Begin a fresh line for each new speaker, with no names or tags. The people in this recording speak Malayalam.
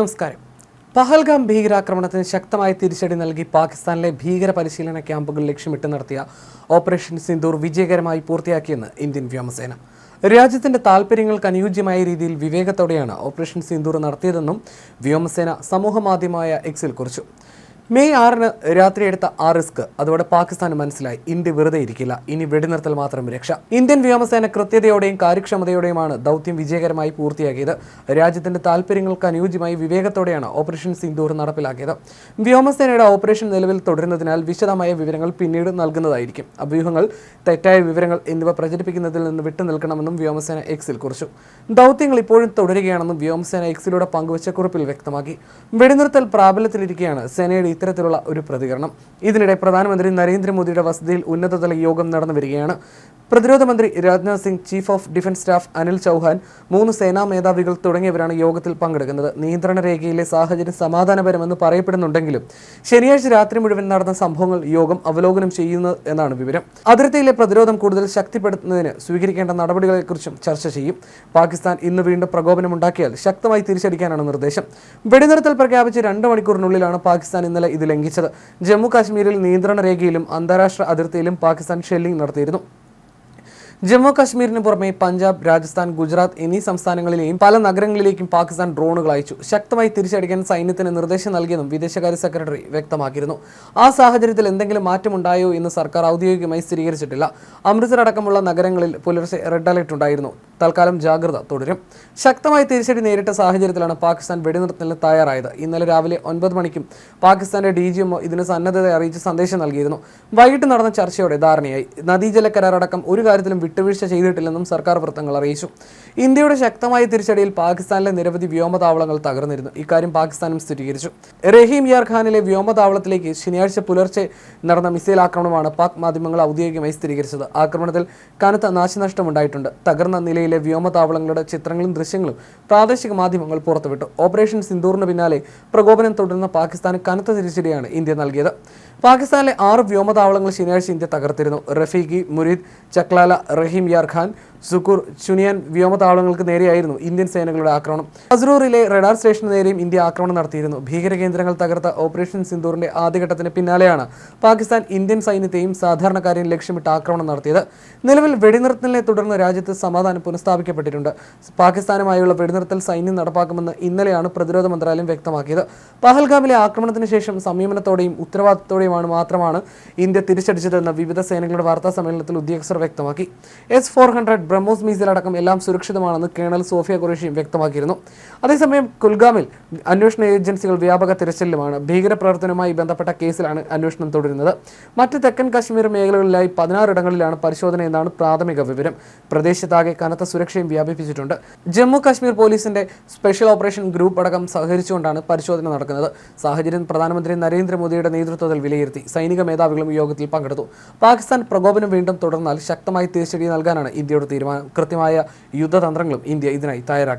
നമസ്കാരം. പഹൽഗാം ഭീകരാക്രമണത്തിന് ശക്തമായ തിരിച്ചടി നൽകി പാകിസ്ഥാനിലെ ഭീകര പരിശീലന ക്യാമ്പുകൾ ലക്ഷ്യമിട്ട് നടത്തിയ ഓപ്പറേഷൻ സിന്ദൂർ വിജയകരമായി പൂർത്തിയാക്കിയെന്ന് ഇന്ത്യൻ വ്യോമസേന. രാജ്യത്തിന്റെ താൽപ്പര്യങ്ങൾക്ക് അനുയോജ്യമായ രീതിയിൽ വിവേകത്തോടെയാണ് ഓപ്പറേഷൻ സിന്ദൂർ നടത്തിയതെന്നും വ്യോമസേന സമൂഹമാധ്യമമായ എക്സിൽ കുറിച്ചു. മെയ് ആറിന് രാത്രി എടുത്ത ആ റിസ്ക് അതോടെ പാകിസ്ഥാന് മനസ്സിലായി. ഇന്ത്യ വെറുതെ ഇരിക്കില്ല. ഇനി വെടിനിർത്തൽ മാത്രം രക്ഷ. ഇന്ത്യൻ വ്യോമസേന കൃത്യതയോടെയും കാര്യക്ഷമതയോടെയുമാണ് ദൗത്യം വിജയകരമായി പൂർത്തിയാക്കിയത്. രാജ്യത്തിന്റെ താല്പര്യങ്ങൾക്ക് അനുയോജ്യമായി വിവേകത്തോടെയാണ് ഓപ്പറേഷൻ സിന്ദൂർ നടപ്പിലാക്കിയത്. വ്യോമസേനയുടെ ഓപ്പറേഷൻ നിലവിൽ തുടരുന്നതിനാൽ വിശദമായ വിവരങ്ങൾ പിന്നീട് നൽകുന്നതായിരിക്കും. അഭ്യൂഹങ്ങൾ തെറ്റായ വിവരങ്ങൾ എന്നിവ പ്രചരിപ്പിക്കുന്നതിൽ നിന്ന് വിട്ടു നിൽക്കണമെന്നും വ്യോമസേന എക്സിൽ കുറിച്ചു. ദൗത്യങ്ങൾ ഇപ്പോഴും തുടരുകയാണെന്നും വ്യോമസേന എക്സിലൂടെ പങ്കുവച്ച കുറിപ്പിൽ വ്യക്തമാക്കി. വെടിനിർത്തൽ പ്രാബല്യത്തിലിരിക്കെയാണ് സേനയുടെ ഇത്തരത്തിലുള്ള ഒരു പ്രതികരണം. ഇതിനിടെ പ്രധാനമന്ത്രി നരേന്ദ്രമോദിയുടെ വസതിയിൽ ഉന്നതതല യോഗം നടന്നു വരികയാണ്. പ്രതിരോധ മന്ത്രി Rajnath Singh chief of defence staff Anil Chauhan മൂന്ന് സേനാ മേധാവികൾ തുടങ്ങിയവരാണ് യോഗത്തിൽ പങ്കെടുക്കുന്നത്. നിയന്ത്രണ രേഖയിലെ സാഹചര്യം സമാധാനപരമെന്ന് പറയപ്പെടുന്നുണ്ടെങ്കിലും ശനിയാഴ്ച രാത്രി മുഴുവൻ നടന്ന സംഭവങ്ങൾ യോഗം അവലോകനം ചെയ്യുന്നു എന്നാണ് വിവരം. അതിർത്തിയിലെ പ്രതിരോധം കൂടുതൽ ശക്തിപ്പെടുത്തുന്നതിന് സ്വീകരിക്കേണ്ട നടപടികളെക്കുറിച്ചും ചർച്ച ചെയ്യും. പാകിസ്ഥാൻ ഇന്ന് വീണ്ടും പ്രകോപനമുണ്ടാക്കിയാൽ ശക്തമായി തിരിച്ചടിക്കാനാണ് നിർദ്ദേശം. വെടിനിർത്തൽ പ്രഖ്യാപിച്ച് രണ്ട് മണിക്കൂറിനുള്ളിലാണ് പാകിസ്ഥാൻ ഇന്നലെ ഇത് ലംഘിച്ചത്. ജമ്മു കാശ്മീരിൽ നിയന്ത്രണ രേഖയിലും അന്താരാഷ്ട്ര അതിർത്തിയിലും പാകിസ്ഥാൻ ഷെല്ലിംഗ് നടത്തിയിരുന്നു. ജമ്മു കാശ്മീരിന് പുറമെ പഞ്ചാബ് രാജസ്ഥാൻ ഗുജറാത്ത് എന്നീ സംസ്ഥാനങ്ങളിലെയും പല നഗരങ്ങളിലേക്കും പാകിസ്ഥാൻ ഡ്രോണുകൾ അയച്ചു. ശക്തമായി തിരിച്ചടിക്കാൻ സൈന്യത്തിന് നിർദ്ദേശം നൽകിയെന്നും വിദേശകാര്യ സെക്രട്ടറി വ്യക്തമാക്കിയിരുന്നു. ആ സാഹചര്യത്തിൽ എന്തെങ്കിലും മാറ്റമുണ്ടായോ എന്ന് സർക്കാർ ഔദ്യോഗികമായി സ്ഥിരീകരിച്ചിട്ടില്ല. അമൃത്സർ അടക്കമുള്ള നഗരങ്ങളിൽ പുലർച്ചെ റെഡ് അലർട്ട് ഉണ്ടായിരുന്നു. തൽക്കാലം ജാഗ്രത തുടരും. ശക്തമായി തിരിച്ചടി നേരിട്ട സാഹചര്യത്തിലാണ് പാകിസ്ഥാൻ വെടിനിർത്തലിന് തയ്യാറായത്. ഇന്നലെ രാവിലെ ഒൻപത് മണിക്കും പാകിസ്ഥാന്റെ ഡി ജി ഇതിന് സന്നദ്ധത അറിയിച്ച് സന്ദേശം നൽകിയിരുന്നു. വൈകിട്ട് നടന്ന ചർച്ചയോടെ ധാരണയായി. നദീജല കരാറടക്കം ഒരു കാര്യത്തിലും വിട്ടുവീഴ്ച ചെയ്തിട്ടില്ലെന്നും സർക്കാർ വൃത്തങ്ങൾ അറിയിച്ചു. ഇന്ത്യയുടെ ശക്തമായ തിരിച്ചടിയിൽ പാകിസ്ഥാനിലെ നിരവധി വ്യോമതാവളങ്ങൾ തകർന്നിരുന്നു. ഇക്കാര്യം പാകിസ്ഥാനും സ്ഥിരീകരിച്ചു. റഹീം യാർ ഖാനിലെ വ്യോമതാവളത്തിലേക്ക് ശനിയാഴ്ച പുലർച്ചെ നടന്ന മിസൈൽ ആക്രമണമാണ് പാക് മാധ്യമങ്ങൾ ഔദ്യോഗികമായി സ്ഥിരീകരിച്ചത്. ആക്രമണത്തിൽ കനത്ത നാശനഷ്ടമുണ്ടായിട്ടുണ്ട്. തകർന്ന നിലയിലെ വ്യോമതാവളങ്ങളുടെ ചിത്രങ്ങളും ദൃശ്യങ്ങളും പ്രാദേശിക മാധ്യമങ്ങൾ പുറത്തുവിട്ടു. ഓപ്പറേഷൻ സിന്ദൂറിന് പിന്നാലെ പ്രകോപനം തുടരുന്ന പാകിസ്ഥാന് കനത്ത തിരിച്ചടിയാണ് ഇന്ത്യ നൽകിയത്. പാകിസ്ഥാനിലെ ആറ് വ്യോമതാവളങ്ങൾ ശനിയാഴ്ച ഇന്ത്യ തകർത്തിരുന്നു. റഫീഖി മുരീദ് ചക്ലാല റഹീം യാർ ഖാൻ സുക്കൂർ ചുനിയാൻ വ്യോമതാവളങ്ങൾക്ക് നേരെയായിരുന്നു ഇന്ത്യൻ സേനകളുടെ ആക്രമണം. അസ്രൂറിലെ റഡാർ സ്റ്റേഷന് നേരെയും ഇന്ത്യ ആക്രമണം നടത്തിയിരുന്നു. ഭീകര കേന്ദ്രങ്ങൾ തകർത്ത ഓപ്പറേഷൻ സിന്ദൂറിന്റെ ആദ്യഘട്ടത്തിന് പിന്നാലെയാണ് പാകിസ്ഥാൻ ഇന്ത്യൻ സൈന്യത്തെയും സാധാരണക്കാരെയും ലക്ഷ്യമിട്ട് ആക്രമണം നടത്തിയത്. നിലവിൽ വെടിനിർത്തലിനെ തുടർന്ന് രാജ്യത്ത് സമാധാനം പുനഃസ്ഥാപിക്കപ്പെട്ടിട്ടുണ്ട്. പാകിസ്ഥാനുമായുള്ള വെടിനിർത്തൽ സൈന്യം നടപ്പാക്കുമെന്ന് ഇന്നലെയാണ് പ്രതിരോധ മന്ത്രാലയം വ്യക്തമാക്കിയത്. പഹൽഗാമിലെ ആക്രമണത്തിന് ശേഷം സംയമനത്തോടെയും ഉത്തരവാദിത്തത്തോടെയുമാണ് മാത്രമാണ് ഇന്ത്യ തിരിച്ചടിച്ചതെന്ന് വിവിധ സേനകളുടെ വാർത്താ സമ്മേളനത്തിൽ ഉദ്യോഗസ്ഥർ വ്യക്തമാക്കി. S four hundred BrahMos missile അടക്കം എല്ലാം സുരക്ഷിതമാണെന്ന് കേണൽ സോഫിയ ഖുറേഷിയും വ്യക്തമാക്കിയിരുന്നു. അതേസമയം കുൽഗാമിൽ അന്വേഷണ ഏജൻസികൾ വ്യാപക തിരച്ചിലുമാണ്. ഭീകരപ്രവർത്തനവുമായി ബന്ധപ്പെട്ട കേസിലാണ് അന്വേഷണം തുടരുന്നത്. മറ്റ് തെക്കൻ കാശ്മീർ മേഖലകളിലായി പതിനാറിടങ്ങളിലാണ് പരിശോധന എന്നാണ് പ്രാഥമിക വിവരം. പ്രദേശത്താകെ കനത്ത സുരക്ഷയും വ്യാപിപ്പിച്ചിട്ടുണ്ട്. ജമ്മു കാശ്മീർ പോലീസിന്റെ സ്പെഷ്യൽ ഓപ്പറേഷൻ ഗ്രൂപ്പ് അടക്കം സഹകരിച്ചുകൊണ്ടാണ് പരിശോധന നടക്കുന്നത്. സാഹചര്യം പ്രധാനമന്ത്രി നരേന്ദ്രമോദിയുടെ നേതൃത്വത്തിൽ വിലയിരുത്തി. സൈനിക മേധാവികളും യോഗത്തിൽ പങ്കെടുത്തു. പാകിസ്ഥാൻ പ്രകോപനം വീണ്ടും തുടർന്നാൽ ശക്തമായി തിരിച്ചടി നൽകാനാണ് ഇന്ത്യയുടെ കൃത്യമായ യുദ്ധതന്ത്രങ്ങളും ഇന്ത്യ ഇതിനായി തയ്യാറാക്കി